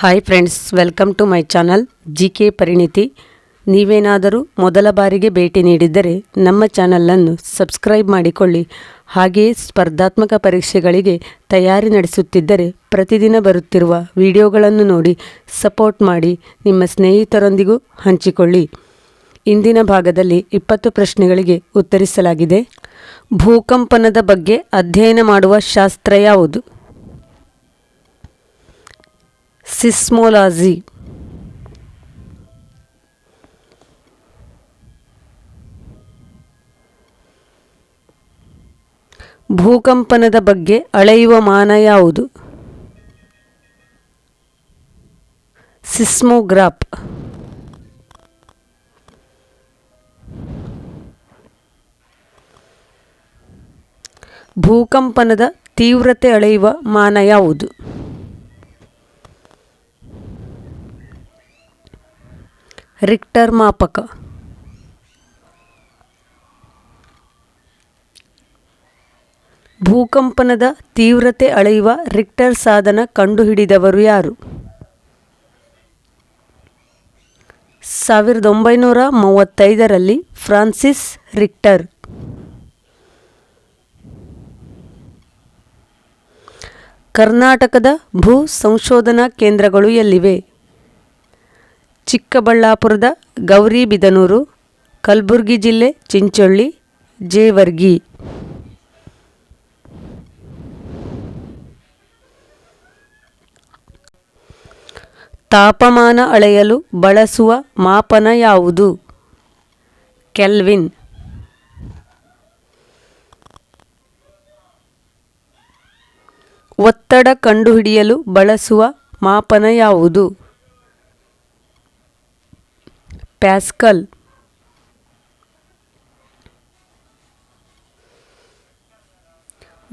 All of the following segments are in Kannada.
Hi friends welcome to my channel G K Parinithi ನೀವೇನಾದರೂ ಮೊದಲ ಬಾರಿಗೆ ಭೇಟಿ ನೀಡಿದ್ದರೆ ನಮ್ಮ ಚಾನಲನ್ನು ಸಬ್ಸ್ಕ್ರೈಬ್ ಮಾಡಿಕೊಳ್ಳಿ. ಹಾಗೆಯೇ ಸ್ಪರ್ಧಾತ್ಮಕ ಪರೀಕ್ಷೆಗಳಿಗೆ ತಯಾರಿ ನಡೆಸುತ್ತಿದ್ದರೆ ಪ್ರತಿದಿನ ಬರುತ್ತಿರುವ ವಿಡಿಯೋಗಳನ್ನು ನೋಡಿ ಸಪೋರ್ಟ್ ಮಾಡಿ, ನಿಮ್ಮ ಸ್ನೇಹಿತರೊಂದಿಗೂ ಹಂಚಿಕೊಳ್ಳಿ. ಇಂದಿನ ಭಾಗದಲ್ಲಿ ಇಪ್ಪತ್ತು ಪ್ರಶ್ನೆಗಳಿಗೆ ಉತ್ತರಿಸಲಾಗಿದೆ. ಭೂಕಂಪನದ ಬಗ್ಗೆ ಅಧ್ಯಯನ ಮಾಡುವ ಶಾಸ್ತ್ರ ಯಾವುದು? ಸಿಸ್ಮೋಲಾಜಿ. ಭೂಕಂಪನದ ಬಗ್ಗೆ ಅಳೆಯುವ ಮಾನ ಯಾವುದು? ಸಿಸ್ಮೋಗ್ರಾಫ್. ಭೂಕಂಪನದ ತೀವ್ರತೆ ಅಳೆಯುವ ಮಾನ ಯಾವುದು? ರಿಕ್ಟರ್ ಮಾಪಕ. ಭೂಕಂಪನದ ತೀವ್ರತೆ ಅಳೆಯುವ ರಿಕ್ಟರ್ ಸಾಧನ ಕಂಡುಹಿಡಿದವರು ಯಾರು? ಸಾವಿರದ ಒಂಬೈನೂರ ಮೂವತ್ತೈದರಲ್ಲಿ ಫ್ರಾನ್ಸಿಸ್ ರಿಕ್ಟರ್. ಕರ್ನಾಟಕದ ಭೂ ಸಂಶೋಧನಾ ಕೇಂದ್ರಗಳು ಎಲ್ಲಿವೆ? ಚಿಕ್ಕಬಳ್ಳಾಪುರದ ಗೌರಿಬಿದನೂರು ಕಲಬುರಗಿ ಜಿಲ್ಲೆ ಚಿಂಚೊಳ್ಳಿ, ಜೇವರ್ಗಿ. ತಾಪಮಾನ ಅಳೆಯಲು ಬಳಸುವ ಮಾಪನ ಯಾವುದು? ಕೆಲ್ವಿನ್. ಒತ್ತಡ ಕಂಡುಹಿಡಿಯಲು ಬಳಸುವ ಮಾಪನ ಯಾವುದು? ಪ್ಯಾಸ್ಕಲ್.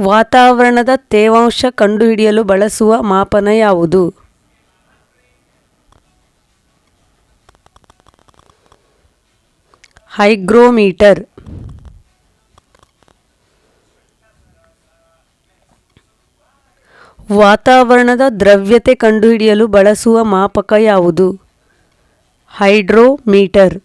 ವಾತಾವರಣದ ತೇವಾಂಶ ಕಂಡುಹಿಡಿಯಲು ಬಳಸುವ ಮಾಪನ ಯಾವುದು? ಹೈಗ್ರೋಮೀಟರ್. ವಾತಾವರಣದ ದ್ರವ್ಯತೆ ಕಂಡುಹಿಡಿಯಲು ಬಳಸುವ ಮಾಪಕ ಯಾವುದು? ಹೈಡ್ರೋಮೀಟರ್.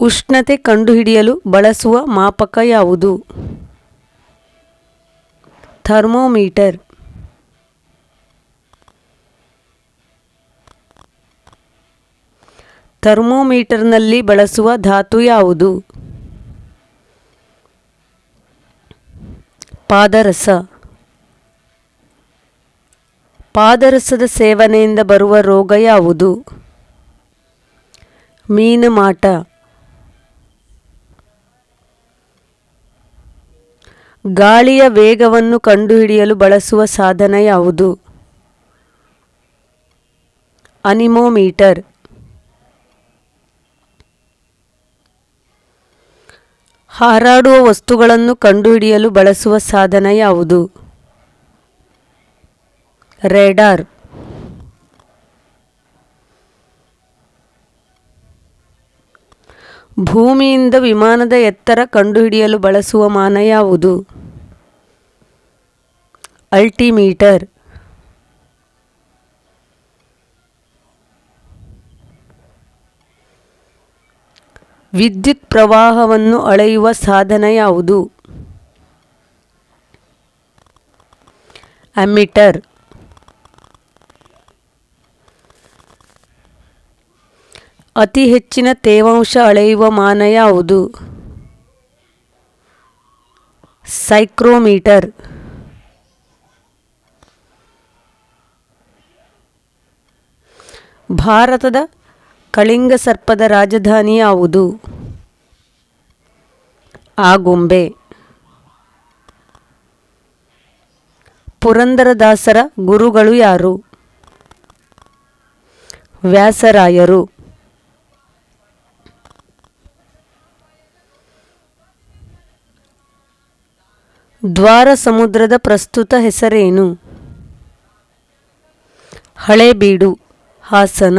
ಉಷ್ಣತೆ ಕಂಡುಹಿಡಿಯಲು ಬಳಸುವ ಮಾಪಕ ಯಾವುದು? ಥರ್ಮೋಮೀಟರ್. ಥರ್ಮೋಮೀಟರ್ನಲ್ಲಿ ಬಳಸುವ ಧಾತು ಯಾವುದು? ಪಾದರಸ. ಪಾದರಸದ ಸೇವನೆಯಿಂದ ಬರುವ ರೋಗ ಯಾವುದು? ಮೀನು ಮಾಟ. ಗಾಳಿಯ ವೇಗವನ್ನು ಕಂಡುಹಿಡಿಯಲು ಬಳಸುವ ಸಾಧನ ಯಾವುದು? ಅನಿಮೋಮೀಟರ್. ಹಾರಾಡುವ ವಸ್ತುಗಳನ್ನು ಕಂಡುಹಿಡಿಯಲು ಬಳಸುವ ಸಾಧನ ಯಾವುದು? ರೇಡಾರ್. ಭೂಮಿಯಿಂದ ವಿಮಾನದ ಎತ್ತರ ಕಂಡುಹಿಡಿಯಲು ಬಳಸುವ ಮಾನ ಯಾವುದು? ಅಲ್ಟಿಮೀಟರ್. ವಿದ್ಯುತ್ ಪ್ರವಾಹವನ್ನು ಅಳೆಯುವ ಸಾಧನ ಯಾವುದು? ಅಮಿಟರ್ ಅತಿ ಹೆಚ್ಚಿನ ತೇವಾಂಶ ಅಳೆಯುವ ಮಾನ ಯಾವುದು? ಸೈಕ್ರೋಮೀಟರ್. ಭಾರತದ ಕಳಿಂಗ ಸರ್ಪದ ರಾಜಧಾನಿ ಯಾವುದು? ಆಗುಂಬೆ ಪುರಂದರದಾಸರ ಗುರುಗಳು ಯಾರು? ವ್ಯಾಸರಾಯರು. ದ್ವಾರ ಸಮುದ್ರದ ಪ್ರಸ್ತುತ ಹೆಸರೇನು? Halebidu, Hassan.